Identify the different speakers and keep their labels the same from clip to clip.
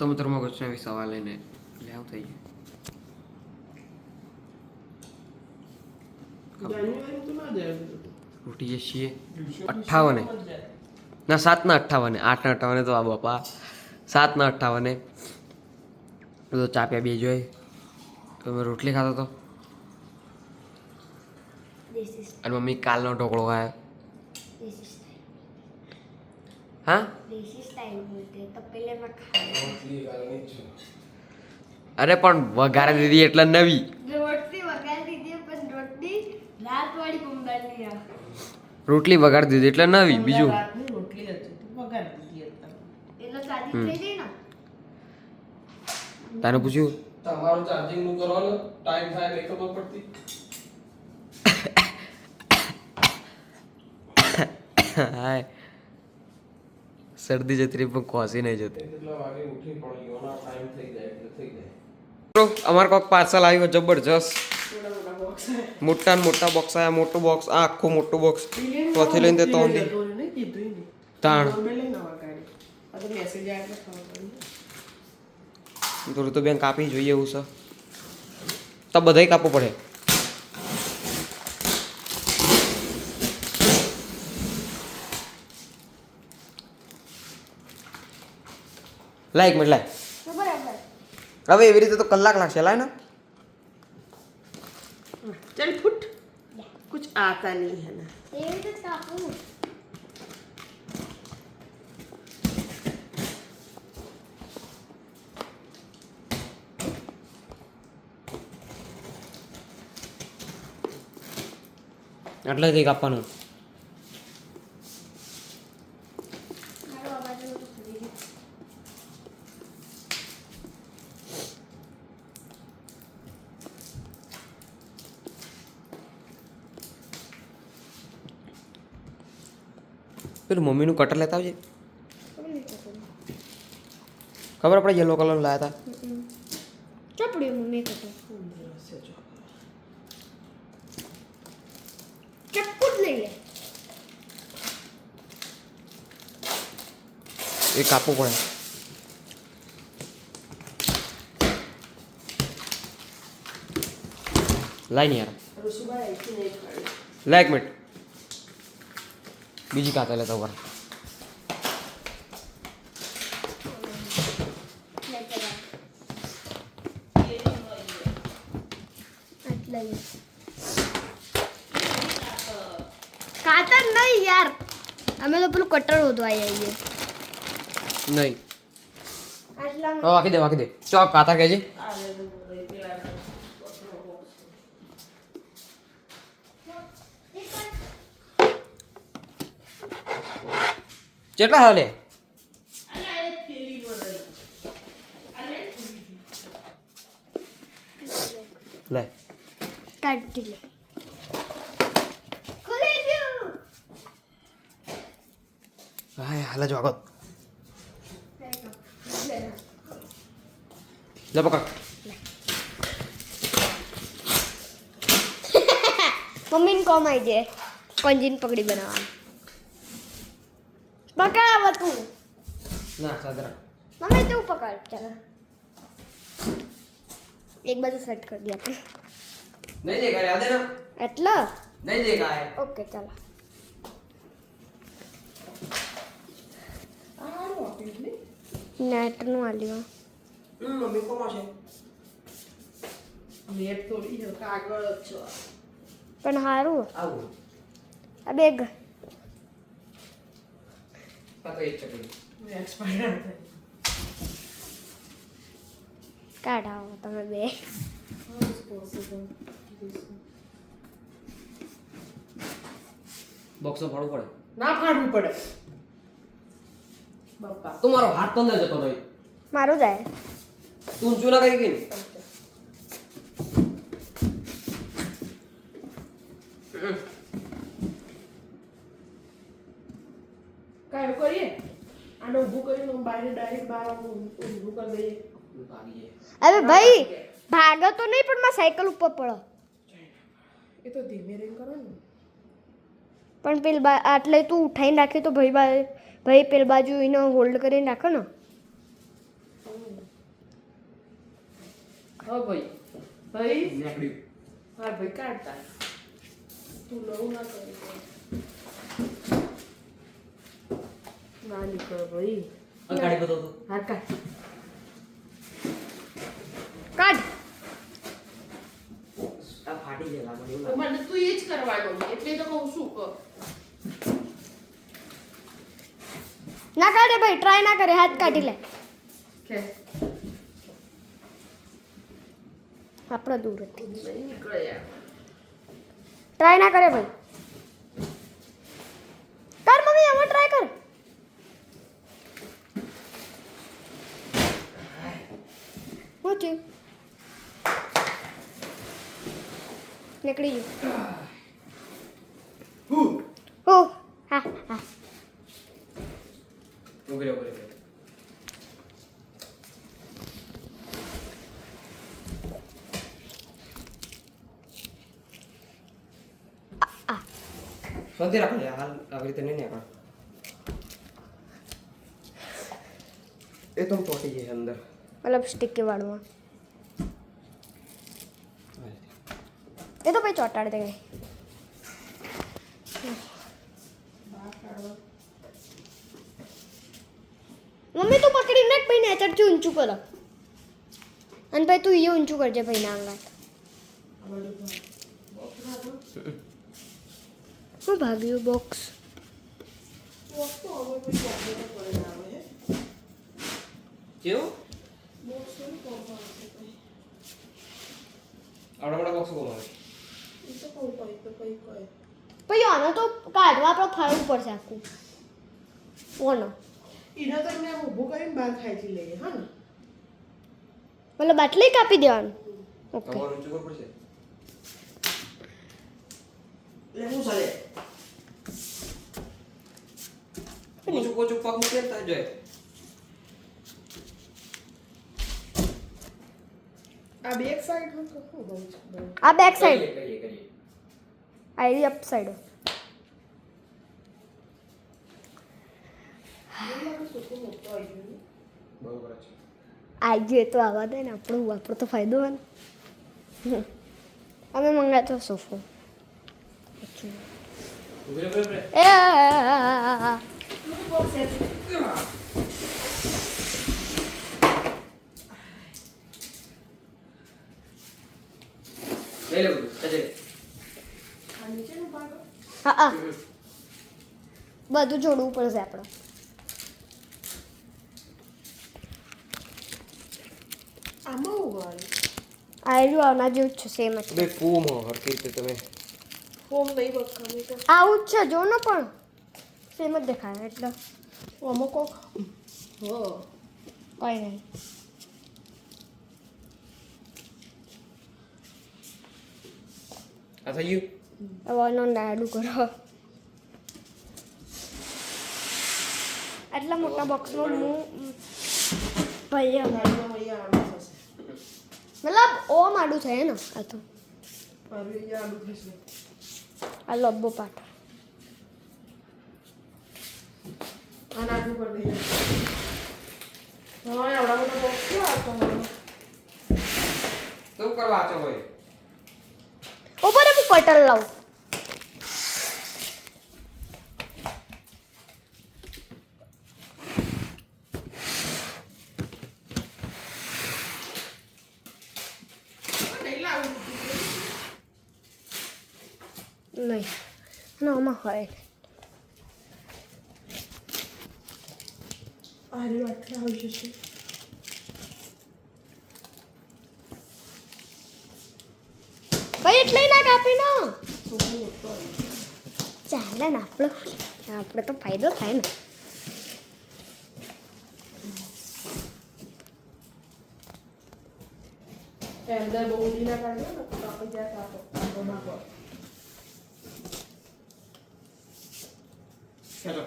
Speaker 1: તમે તારો મગજ વિશે સવાલ લઈને. લે આવું થઈ
Speaker 2: તો ના જાય.
Speaker 1: ઉઠીએ છીએ. અઠ્ઠાવને. ના સાતના અઠ્ઠાવને. આઠના અઠ્ઠાવને તો આ બાપા. સાતના અઠ્ઠાવને. બધો ચાપ્યા બે જોઈ તમે રોટલી ખાતો હતો
Speaker 3: દેશી
Speaker 1: અને મમ્મી કાલનો ઢોકળો ખાયો. હા? અરે પણ વઘારે દીધી એટલે નવી.
Speaker 3: રોટલી વઘાર દીધી પણ રોટલી રાત વાળી બંગાળની આ.
Speaker 1: રોટલી વઘારી દીધી એટલે નવી બીજું?
Speaker 2: રાતની રોટલી હતી તું પગાર દીધી હતા
Speaker 3: એટલે સાદી થઈ ગઈ ને?
Speaker 1: તને પૂછ્યું?
Speaker 4: તમારું ચાર્જિંગનું કરો ને ટાઈમ થાય નહીં ખબર પડતી.
Speaker 1: હાય. શરદી જતી રહી પણ ખોસી નહીં જતી. અમારે કોઈક પાર્સલ આવ્યું જબરજસ્ત.
Speaker 2: મોટા
Speaker 1: ને મોટા બોક્સ આવ્યા મોટું બોક્સ આ આખું મોટું બોક્સ ચોથી લઈને તે. તાણ.
Speaker 2: તો મેસેજ આવે એટલે ખબર પડી
Speaker 1: થોડું તો બેન કાપી જોઈએ એવું છે. તો બધાય કાપવું પડે. લાઈક મિનિટ લાય. હવે એવી રીતે તો કલાક લાગશે લાય ને.
Speaker 3: ચલ ફૂટ. કુછ
Speaker 1: આતા નહીં
Speaker 3: હે ના. એટલે કંઈક આપવાનું.
Speaker 1: પેલું મમ્મીનું કટર લેતા આવજે.
Speaker 3: ખબર
Speaker 1: આપણે યલો કલર લાયા હતા.
Speaker 3: ચોપડ્યું મમ્મી કટર ચપ્પુ જ લઈ લે.
Speaker 1: એ કાપવું પડે. લાઈ ને યાર લે એક મિનિટ બીજી કાતા લેતા ઉપર.
Speaker 3: કાતર નહીં યાર. અમે તો પેલું કટર હોદવા આવીએ.
Speaker 1: નહીં.
Speaker 3: આટલા
Speaker 1: વાકી દે વાકી દે. ચોક કાતા કહેજે
Speaker 2: આ લે તો બોલે પેલા
Speaker 1: કેટલા હાલે? લે.
Speaker 3: કાઢી લે. ખુલી ગયું
Speaker 1: હાય હાલે જ વાગો લે પકડ.
Speaker 3: મમ્મીને કોમ આવી જાય. કંજીન પકડી બનાવવાનું. પકડાવ તું
Speaker 1: ના સાદરા.
Speaker 3: મમ્મી તું પકડ. ચાલો. એક બાજુ સેટ કરી દે આપણે.
Speaker 1: નહીં દેખાય યાદ ને.
Speaker 3: એટલો?
Speaker 1: નહીં દેખાય
Speaker 3: ઓકે ચાલો.
Speaker 2: હારું નહીં?
Speaker 3: નેટનું આલ્યું.
Speaker 1: મમ્મી કોમાં છે?
Speaker 2: નેટ થોડી કાગળ જ છે.
Speaker 3: પણ સારું.
Speaker 1: આવું.
Speaker 3: આ બેગ
Speaker 1: એક ચકલી
Speaker 2: એક્સપાયર
Speaker 3: કાઢાવો તમે બે?
Speaker 1: બોક્સ ફાડવું પડે?
Speaker 2: ના ફાડવું પડે. બાપા.
Speaker 1: તું મારો હાથ તો અંદર જતો રહી
Speaker 3: મારું જાય
Speaker 1: તું ઊંચું ના કરી ગઈ ને
Speaker 2: કાંઈ કરીએ? આને ઊભું કરીને બહાર ડાયરેક્ટ બહાર ઊભું કરી દઈએ.
Speaker 3: અરે ભાઈ ભાગો. તો નહીં પણ મારા સાયકલ ઉપર પડો.
Speaker 2: એ તો ધીમે રેન કરો ને.
Speaker 3: પણ પેલ બા આટલે તું ઉઠાઈને રાખે તો ભાઈ બા ભાઈ પેલ બાજુ એને હોલ્ડ કરીને રાખો ને.
Speaker 2: હા ભાઈ. ભાઈ?
Speaker 1: નીકળ્યું.
Speaker 2: હા ભાઈ કાઢતા તું નવું ના કરી હા કાઢ.
Speaker 3: કાઢ.
Speaker 1: આ ફાટી જાય લાગે એવું
Speaker 2: મને તું એ જ કરવાનો એટલે તો કહું છું કે
Speaker 3: ના કાઢે ભાઈ ટ્રાય ના કરે હાથ કાઢી લે.
Speaker 2: આપણા
Speaker 3: આપણો દૂર હતી
Speaker 2: નહીં નીકળે યાર.
Speaker 3: ટ્રાય ના કરે ભાઈ કર મમ્મી આમાં ટ્રાય કર શું થયું નીકળી ગયું હો હા હા
Speaker 1: ઊભી રહે, ઊભી રહે. રાખો યાર, હાલ આવી રીતે નહીં આપણે એ તો તોટી જાય અંદર.
Speaker 3: મતલબ સ્ટીકી વાળમાં એ તો ભાઈ ચોટાડી દે મમ્મી તું પકડીને જ ભાઈ નેચરથી ઊંચું કરો. અને ભાઈ તું એ ઊંચું કરજે ભાઈ ના અંગાત. શું ભાગ્યું બોક્સ
Speaker 1: કેવું. આવડા બોક્સ કોણ
Speaker 2: આવે
Speaker 3: ભાઈ આનો તો કાઢવા આપણે ફાળવું પડશે આખું. ઓનો.
Speaker 2: એને તો મેં આમ ઊભું કરીને બહાર ખાઈથી લઈએ હા ને?
Speaker 3: મતલબ આટલી કાપી દેવાનું? ઓકે
Speaker 1: તમારું ઊંચું કરવું પડશે.
Speaker 2: એટલે શું ચાલે
Speaker 1: ઓછું ઓછું પગ મૂકે તો જોઈએ
Speaker 2: આ બેક સાઈડ હું બહુ
Speaker 3: આ બેક સાઈડ
Speaker 1: આ કરીએ
Speaker 3: અપ સાઈડ
Speaker 2: મને સુકું મોટો આવી ગયું
Speaker 1: બરોબર છે
Speaker 3: આઈ ગયો તો આવવા દે ને આપણો આપણો તો ફાયદો હોય ને. અમે મંગાતો સોફો. એ
Speaker 1: લઈ લે બધું
Speaker 3: જોડવું પડશે આપણે
Speaker 2: આમાં ઉગાડ
Speaker 3: આયરું આવના જેવું જ છે સેમ જ
Speaker 1: બે કૂમો હરકી રીતે તમે
Speaker 2: ફોમ નહીં બકામે તો
Speaker 3: આવું જ છે જો ને પણ સેમ જ દેખાય એટલે
Speaker 2: આમાં કોક હ
Speaker 3: કોઈ નહીં
Speaker 1: આ થઈ ગયું
Speaker 3: હવે નાડું કરો આટલા મોટા બોક્સમાં હું ભાઈ
Speaker 2: ગાડીમાં અહીંયા આડું થશે
Speaker 3: મતલબ ઓમ આડું છે ને આ તો. આ લબ્બો પાટો.
Speaker 2: ઉપર નાખવું પર દઈએ હા એવડા મોટા બોક્સ કેવા આવતો મને
Speaker 1: શું કરવા આચો હોય
Speaker 3: ઉપર હું કટર લાવું
Speaker 2: નહીં લાવું
Speaker 3: નહીં આમાં હોય.
Speaker 2: આરે આટલા આવી જશે
Speaker 3: ભાઈ એટલે ના કાપી નો. ચાલે ને આપણો. આપણે તો ફાયદો થાય ને.
Speaker 2: અંદર બહુ ઊંડી ના કાઢીએ ને તો આપણે કાપો કાપો
Speaker 1: ચાલો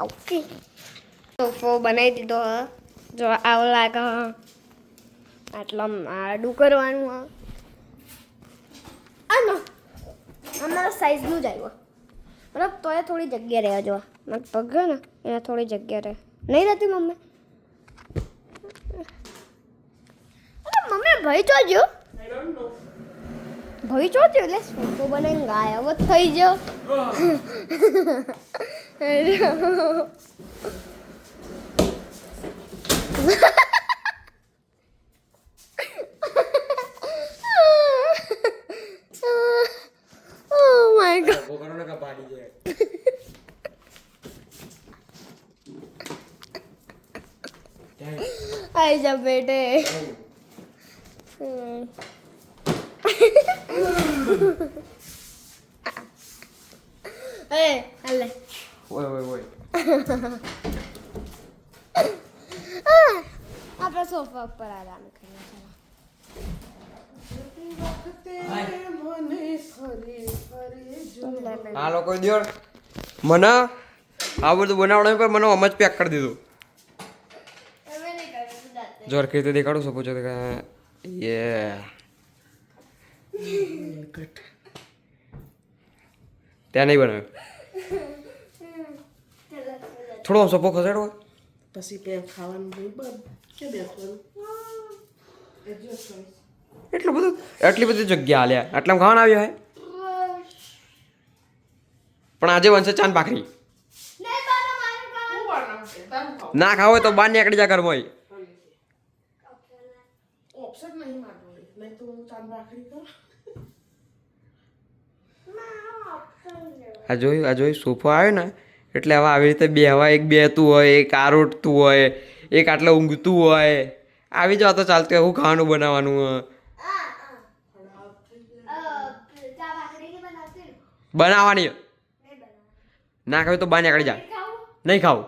Speaker 3: ઓકે સોફો બનાવી દીધો જો આવો લાગે હ. આટલા આડું કરવાનું અમારા સાઈઝનું જ આવ્યું. મતલબ તોય થોડી જગ્યા રહે જો. મારા પગ છે ને એને થોડી જગ્યા રહે. નહીં રહેતી મમ્મી? અરે મમ્મી ભાઈ ચોજો
Speaker 2: આઈ ડોન્ટ નો
Speaker 3: ભાઈ ચોજો એટલે ફોટો બનાવીને ગાયબ જ થઈ ગયો. Oh my god. आई जा बेटे
Speaker 2: મને
Speaker 1: આ બધું બનાવવાનું પણ મને આમ જ પેક કરી દીધું.
Speaker 3: જોર
Speaker 1: જોર રીતે દેખાડું શકો છો કે યે ત્યાં નહીં બનાવ્યું. થોડો સપો ખસેડો.
Speaker 2: પછી પેન ખાવાનું કે બેસવાનું?
Speaker 1: એટલું બધું એટલી બધી જગ્યા આલ્યા. આટલામાં ખાવાનું આવ્યું હે? પણ આજે બનશે ચાંદ ભાખરી ના ખાવ હોય તો બહાર નીકળી જા ઘરમાં આ જોયું આ જોયું સોફો આવ્યો ને એટલે હવે આવી રીતે બેહવા એક બેહતું હોય એક આરોટતું હોય એક આટલે ઊંઘતું હોય. આવી જવા તો ચાલતું હોય હું ખાવાનું બનાવવાનું હોય? બનાવવાની. ના ખાવી તો બાને નીકળી જા. નહીં ખાવું.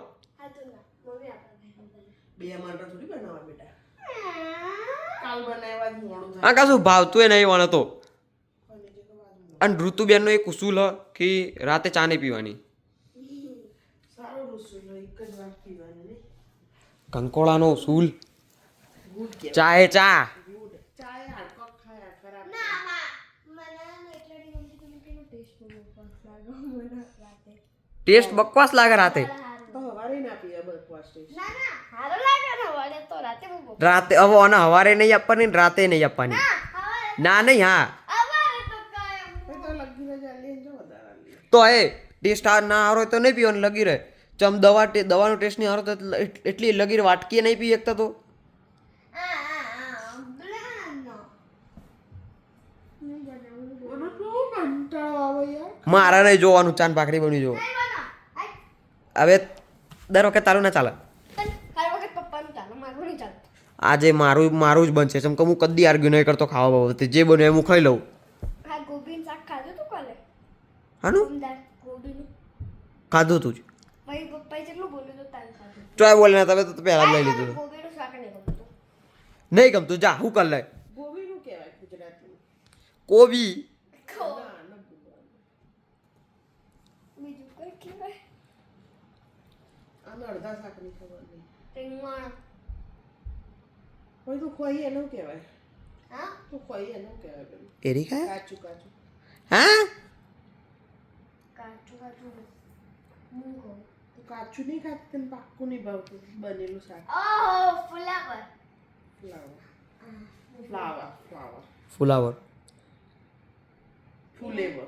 Speaker 3: હા
Speaker 1: કશું ભાવતું એ નહીં વણ તો.
Speaker 2: અને
Speaker 1: ઋતુબેનનો એક ઉસૂલ હ કે રાતે ચા નહીં પીવાની. કંકોળાનો ઉસૂલ. ચા એ ચા.
Speaker 3: ટેસ્ટ
Speaker 1: બકવાસ લાગે રાતે.
Speaker 2: તો હવારે ના પીએ બકવાસ ટેસ્ટ.
Speaker 3: ના ના સારો લાગે ને વળે તો રાતે
Speaker 1: હવે અને હવારે નહીં આપવાની રાતે નહીં આપવાની. ના નહીં હા.
Speaker 3: તો કાયમ
Speaker 2: એ
Speaker 1: ટેસ્ટ આ ના હારો તો નહીં પીવાનું લગી રહે. ચમ દવા દવાનો ટેસ્ટ નહીં હારો તો એટલે- એટલી લગી વાટકી વાટકીએ નહીં પી શકતા તો મારા નહીં જોવાનું ચાંદ ભાખરી બની જો.
Speaker 3: નહીં બના આય
Speaker 1: હવે દર વખત તારું ના ચાલે. આજે મારું મારું જ બનશે જેમ કે હું કદી આર્ગ્યુ નહીં કરતો ખાવા બાબતે. જે બને એમ હું ખાઈ લઉં.
Speaker 3: હા ગોબીનું શાક ખાધું તું કાલે
Speaker 1: હાનું? ખાધું તું જ.
Speaker 3: ભાઈ પપ્પાએ કેટલું બોલ્યું તો તારે ખાધું
Speaker 1: ચોય બોલે ના તમે તો પહેલા જ લઈ લીધું. હતું.
Speaker 3: ગોબીનું શાક નહીં ગમતું.
Speaker 1: નહીં જા હું કર લે
Speaker 2: ગોબીનું કહેવાય ગુજરાતીમાં.
Speaker 1: કોબી
Speaker 2: ના ન બોલવાનું.
Speaker 3: બીજું કોઈ કહેવાય
Speaker 2: આને અડધા શાકની ખબર નહીં.
Speaker 3: રીંગણ.
Speaker 2: કોઈ તું ખોઈ એનું કહેવાય.
Speaker 3: હા?
Speaker 2: તું ખોઈ એનું કહેવાય પેલું.
Speaker 1: એરી ખા
Speaker 2: કાચું કાચું.
Speaker 1: હા?
Speaker 3: કાચું કાચું મૂંગો
Speaker 2: તું કાચું નહીં ખાતી તને પાક્કું નહીં ભાવતું બનેલું શાક.
Speaker 3: ઓહો ફુલાવર.
Speaker 2: ફ્લાવર. ફ્લાવર. ફ્લાવર
Speaker 1: ફુલાવર.
Speaker 2: ફુલેવર.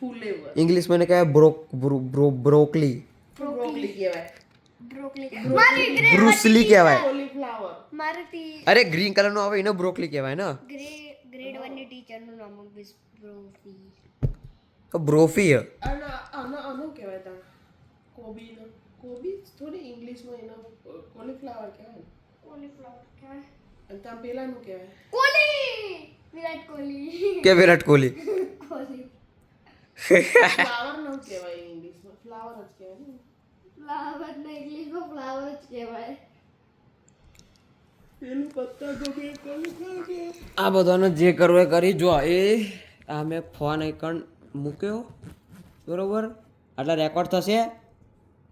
Speaker 2: ફુલેવર.
Speaker 1: ઇંગ્લિશમાં મને કહેવાય બ્રોક બ્રોકલી.
Speaker 2: બ્રોકલી કહેવાય.
Speaker 1: બ્રુસલી કહેવાય.
Speaker 2: કોલીફ્લાવર
Speaker 3: મારી ટી
Speaker 1: અરે ગ્રીન કલરનો આવે એને બ્રોકલી કહેવાય ને?
Speaker 3: ગ્રેડ 1 ની ટીચરનું નામ બિસ બ્રોફી
Speaker 1: તો બ્રોફી હ.
Speaker 2: અને આનો આનો કહેવાય તા કોબીનો. કોબી થોડી ઇંગ્લિશમાં એનો કોલીફ્લાવર કહેવાય ને.
Speaker 3: કોલીફ્લાવર કહેવાય.
Speaker 2: અને ત્યાં પેલાનું કહેવાય.
Speaker 3: કોલી! વિરાટ કોહલી.
Speaker 1: કે વિરાટ કોહલી?
Speaker 3: કોહલી.
Speaker 2: ફ્લાવર નો કહેવાય ઇંગ્લિશમાં ફ્લાવર જ કહેવાય ને
Speaker 3: ફ્લાવર ને ઇંગ્લિશમાં ફ્લાવર જ કહેવાય.
Speaker 1: આ બધાને જે કરવું એ કરી. જો એ આ મેં ફોન આઈકન મૂક્યો. બરોબર? એટલે રેકોર્ડ થશે.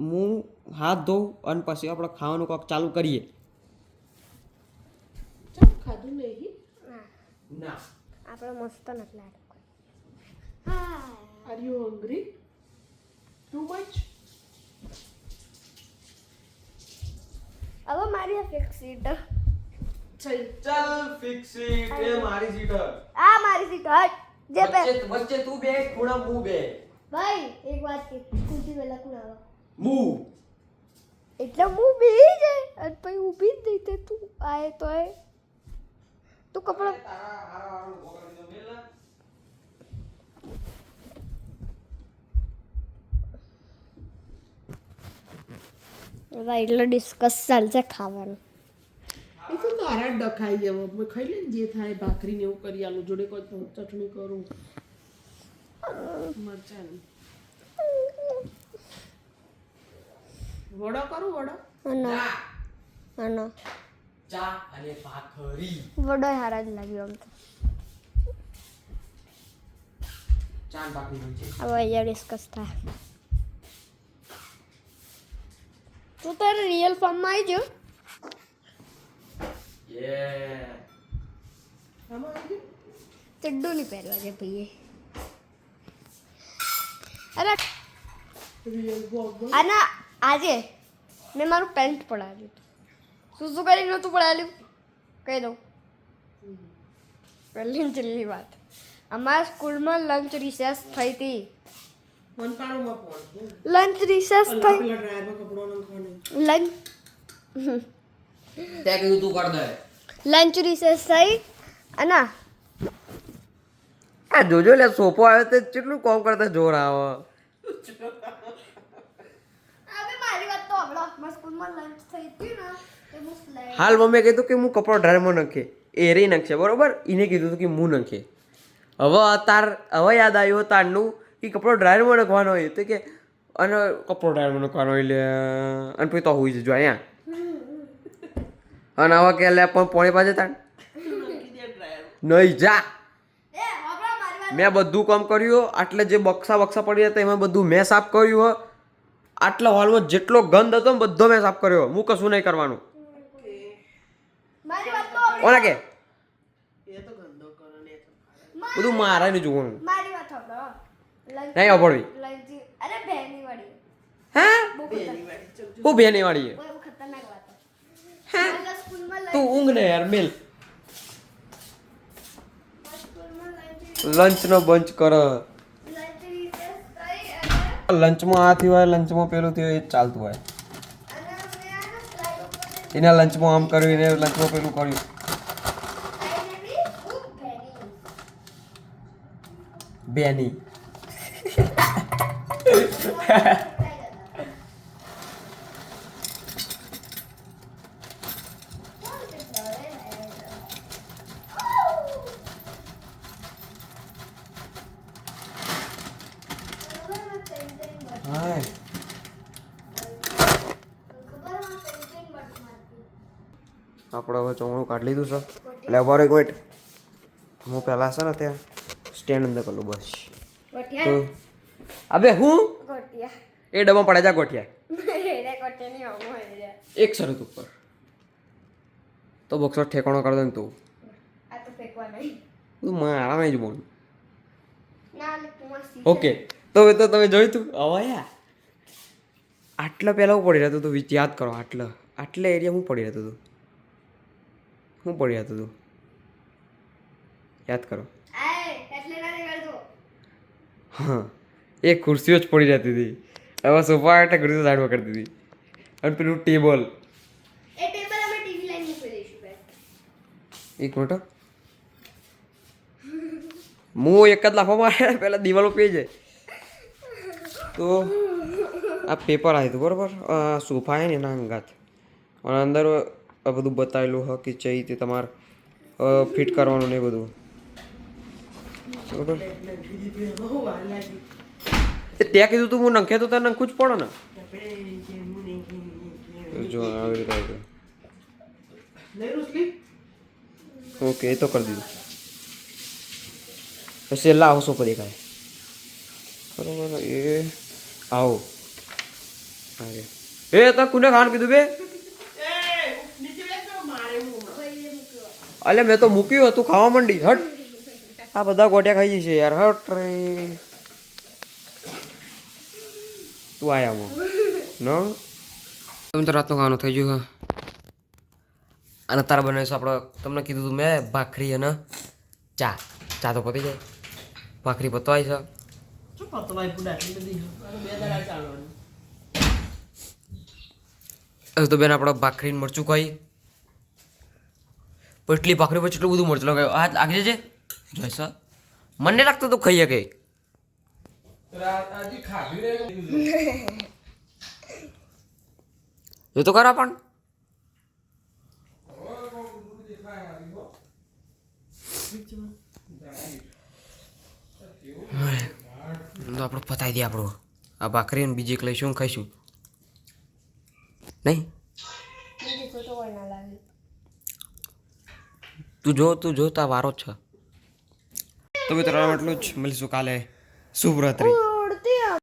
Speaker 1: હું હાથ ધોઉં અને પછી આપણે ખાવાનું કોક ચાલુ કરીએ.
Speaker 2: ચાલ ખાધું નહીં?
Speaker 1: ના.
Speaker 3: આપણે મસ્ત નથી હા
Speaker 2: are you hungry too much
Speaker 3: હવે મારી ફિક્સ સીટ
Speaker 2: ચાલ
Speaker 1: ચલ ફિક્સ સીટ એ મારી સીટ
Speaker 3: આ મારી સીટ હટ જે પે
Speaker 1: વચ્ચે તું બે ખૂણા હું બે.
Speaker 3: ભાઈ એક વાત કે કુંતી વેલા ખૂણા
Speaker 1: હું
Speaker 3: એટલે હું બે જાય. અને પછી ઊભી જ નહીં તે તું આય તો એ તું કપડા એટલો ડિસ્કસ ચાલશે ખાવાનું.
Speaker 2: એ તો તારા ડખાઈ જવો મેં ખાઈ લે જે થાય ભાખરી ને એવું કરી આલું. જોડે કોઈ ચટણી કરું. મરચાની વડો કરું વડો.
Speaker 3: અને અને
Speaker 1: ચા અને ભાખરી.
Speaker 3: વડો હારા જ લાગ્યો આમ તો.
Speaker 1: ચા ભાખરી
Speaker 3: હવે અહીંયા ડિસ્કસ થાય. તું તારે રિયલ ફોર્મમાં આવી
Speaker 2: ગયું?
Speaker 3: ચડ્ડો નહીં પહેરવા છે ભાઈએ. અરે આના આજે મેં મારું પેન્ટ પડાવ્યું શું શું કરી નહોતું પડાવ્યું? કહી દઉં. પહેલી છેલ્લી વાત. અમારા સ્કૂલમાં લંચ રિસેસ થઈ હતી. લંચ રિસેસ થઈ લંચ
Speaker 1: તે કીધું તું કર દે.
Speaker 3: લંચ રિસેસ થઈ. અને
Speaker 1: આ જોજો લે સોફો આવ્યો તે કેટલું કોમ કરતા જોર આવે. હાલ મમ્મીએ કીધું કે હું કપડો ડ્રાયરમાં નાખે. એ રે નાખશે બરોબર? એને કીધું હતું કે હું નાખે. હવે તાર હવે યાદ આવ્યું તારનું કે કપડો ડ્રાયરમાં નાખવાનો હોય તો કે અને કપડો ડ્રાયરમાં નાખવાનો હોય લે અને પછી તો હોઈ જજો અહીંયા. અને આવા કે લે પણ પોણી પાસે તાણ. નહીં જા.
Speaker 3: એ હમણાં મારી વાત
Speaker 1: મેં બધું કામ કર્યું આટલે જે બક્સા બક્સા પડી હતા એમાં બધું મેં સાફ કર્યું આટલા હોલમાં જેટલો ગંદ હતો ને બધો મેં સાફ કર્યો. હું કશું નહીં કરવાનું. ઓલા કે?
Speaker 2: એ તો ગંદો કરો ને એ તો
Speaker 1: બધું મારા નહીં જોવાનું
Speaker 3: લંચ
Speaker 1: નહીં સાંભળવી.
Speaker 3: અરે બેની વાળી
Speaker 1: હા?
Speaker 3: બહુ
Speaker 1: હું બેની વાળી
Speaker 3: બહુ ખતરનાક વાત છે. મારા સ્કૂલમાં લંચ
Speaker 1: તું ઊંઘ ને યાર મેલ.
Speaker 3: લંચ
Speaker 1: નો બંચ કર.
Speaker 3: લંચ
Speaker 1: લંચમાં આ થયું હોય લંચમાં પેલું થયું એ ચાલતું હોય. એના લંચમાં આમ કર્યું એને લંચમાં પેલું કર્યું.
Speaker 3: હું
Speaker 1: બેની આપણે હવે ચોમણું કાઢી લીધું છે. એટલે ઊભા એક મિનિટ હું પહેલાં છે ને ત્યાં સ્ટેન્ડ અંદર કરું બસ. તો અબે હું? એ ડબ્બા પડે જા ગોઠિયા એક શરત ઉપર. તો બોક્સર ઠેકાણો કર દે ને તું. તું મારા નહીં જ બોલ. ઓકે તો એ તો તમે જોયું તું? અવાયા આટલા પહેલાં હું પડી રહેતો હતું વિચ- યાદ કરો આટલા. આટલા એરિયા હું પડી રહેતો હતું હું પડી રહેતો તું? યાદ કરો. હા. એ ખુરશીઓ જ પડી જતી હતી. હવે સોફા એટલે ખુરશીઓ સાઈડમાં કરતી હતી. અને પેલું ટેબલ.
Speaker 3: એ ટેબલ અમે ટીવી લાઈન મૂકી દઈશું બેન.
Speaker 1: એક મિનિટ હું. એક જ લાફો મારે પહેલાં દિવાલો પે જાય તો આ પેપર આવ્યું હતું બરાબર? આ સોફા છે ને એના અંગાત. અને અંદર આ બધું બતાવેલું હ કે ચઈ તે તમારે ફિટ કરવાનું ને બધું. બરાબર? ત્યાં કીધું તું હું નંખે તો તને નંખવું જ પડે ને. જો, આવી રીતે,
Speaker 2: આવી
Speaker 1: ઓકે, એ તો કરી દીધું. પછી આવશો આવો કરી કાંઈ બરાબર, એ, આવો. હા એ તો કુને ખાવાનું કીધું બે? અલે મેં તો મૂક્યું હતું, ખાવા માંડી. હટ. આ બધા ગોટિયા ખાઈ જશે યાર. હટ રે. તું આયા મો નો તમે તો રાતનું ખાવાનું થઈ ગયું હા અને તારા બનાવીશું આપણે તમને કીધું હતું મેં ભાખરી અને ચા. ચા તો પતી જાય. ભાખરી પતવાય છે. તો બેન આપણે ભાખરીને મરચું ખાઈ. પટલી ભાખરી પર એટલું બધું મરચું લગાવ્યું. આ લાગે છે જોઈશ મને લાગતું તું ખાઈ શકે.
Speaker 4: રાત આજે ખાધી રે
Speaker 1: એ તો ખરા પણ. તો આપણે પતાવી દઈએ આપણું. આ ભાખરી અને બીજી એક લઈશું ખાઈશું. નહીં?
Speaker 3: તો
Speaker 1: જો તું જો તા વારો જ છે. તો મિત્રો એટલું જ. મળીશું કાલે. Subro a uh. 3.